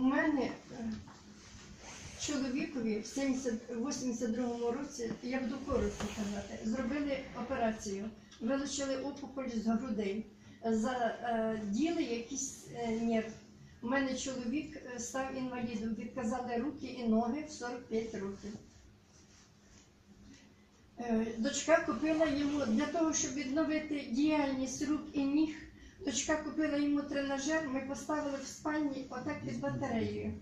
мене е, чоловікові в 82-му році, я буду коротко казати, зробили операцію, вилучили опухоль з грудей, заділи якийсь е, нерв. У мене чоловік е, став інвалідом, відказали руки і ноги в 45 років. Е, Дочка купила йому для того, щоб відновити діяльність рук і ніг. Дочка купила йому тренажер, ми поставили в спальні отак під батареєю.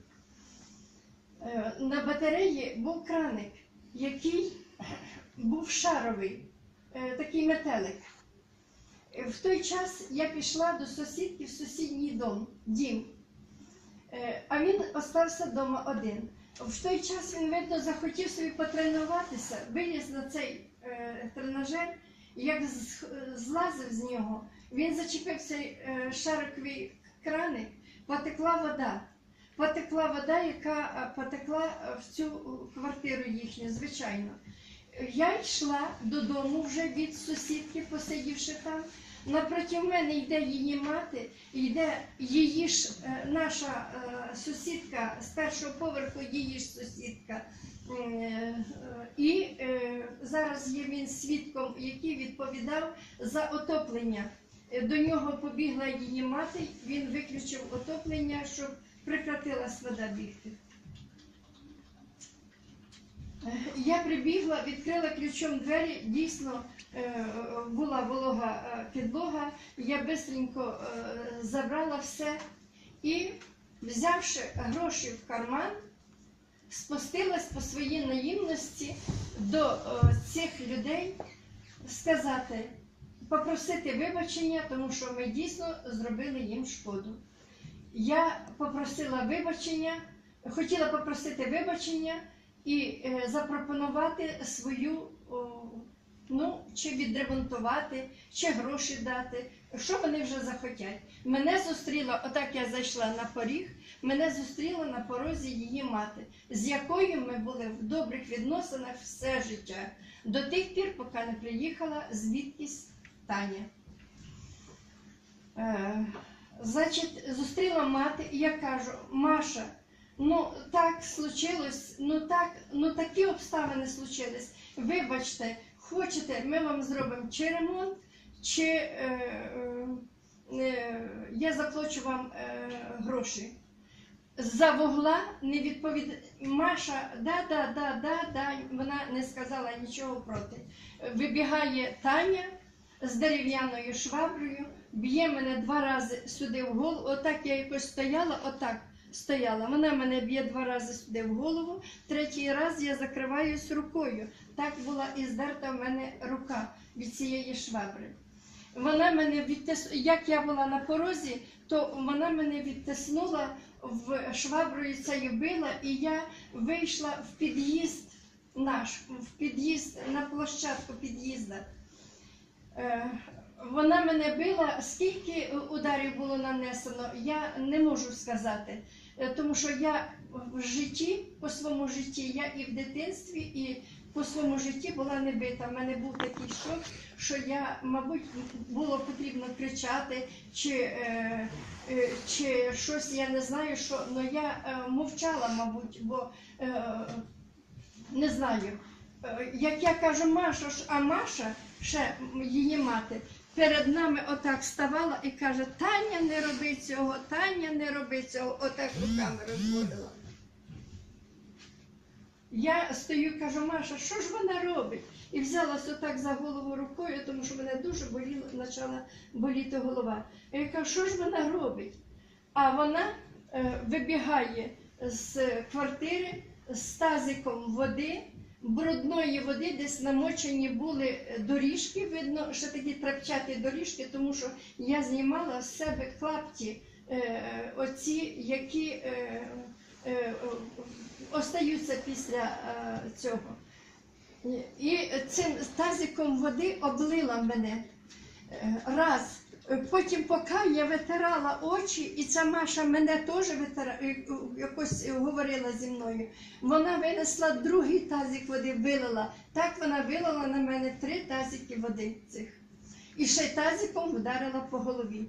Е, На батареї був краник, який був шаровий, е, такий метелик. Е, В той час я пішла до сусідки в сусідній дом, дім. А він остався вдома один. В той час він, видно, захотів собі потренуватися, виліз на цей тренажер, як злазив з нього, він зачепив цей е, шариковий краник, потекла вода. Потекла вода, яка е, потекла е, в цю квартиру їхню, звичайно. Я йшла додому вже від сусідки, посидівши там. Напроти мене йде її мати, йде її ж наша сусідка з першого поверху, її ж сусідка. І зараз є він свідком, який відповідав за отоплення. Е, До нього побігла її мати, він виключив отоплення, щоб прекратилась вода бігти. Е, Я прибігла, відкрила ключом двері, дійсно е, була волога підлога. Я швидко забрала все і, взявши гроші в карман, спустилась по своїй наївності до цих людей сказати, попросити вибачення, тому що ми дійсно зробили їм шкоду. Я попросила вибачення, хотіла попросити вибачення і е, запропонувати свою, ну, чи відремонтувати, чи гроші дати, що вони вже захотять. Мене зустріла, отак я зайшла на поріг, мене зустріла на порозі її мати, з якою ми були в добрих відносинах все життя. До тих пір, поки не приїхала звідкись Таня. Е, зустріла мати, і я кажу, Маша, ну так случилось, ну так, ну такі обставини случились. Вибачте, хочете, ми вам зробимо чи ремонт, чи е, е, е, я заплачу вам гроші. За вугла не відповідає. Маша, да, да, да, да, да. Вона не сказала нічого проти. Вибігає Таня з дерев'яною шваброю, б'є мене два рази сюди в голову. Отак я якось стояла, отак стояла. Вона мене б'є два рази сюди в голову. Третій раз я закриваюсь рукою. Так була і здерта в мене рука від цієї швабри. Вона мене відтис... Як я була на порозі, то вона мене відтиснула в шваброю цією била, і я вийшла в під'їзд наш, в під'їзд на площадку під'їзда. Е, Вона мене била, скільки ударів було нанесено, я не можу сказати. Е, Тому що я в житті, по своєму житті, я і в дитинстві, і по своєму житті була не бита. У мене був такий шок, що я, мабуть, було потрібно кричати, чи, е, е, чи щось, я не знаю, що, але я е, мовчала, мабуть, бо е, не знаю. Е, Як я кажу, Маша, а Маша, ще її мати, перед нами отак ставала і каже: Таня, не роби цього, Таня, не роби цього, отак руками розводила. Я стою і кажу, Маша, що ж вона робить? І взялась отак за голову рукою, тому що мене дуже боліло, почала боліти голова. Я кажу, що ж вона робить? А вона е, вибігає з квартири з тазиком води, брудної води, десь намочені були доріжки, видно, що такі трапчаті доріжки, тому що я знімала з себе клапті, е, оці, які е, е, остаються після е, цього. І цим тазиком води облила мене е, раз. Потім, поки я витирала очі, і ця Маша мене теж витира... е, якось говорила зі мною. Вона винесла другий тазик води, вилила. Так вона вилила на мене три тазики води цих. І ще й тазиком вдарила по голові.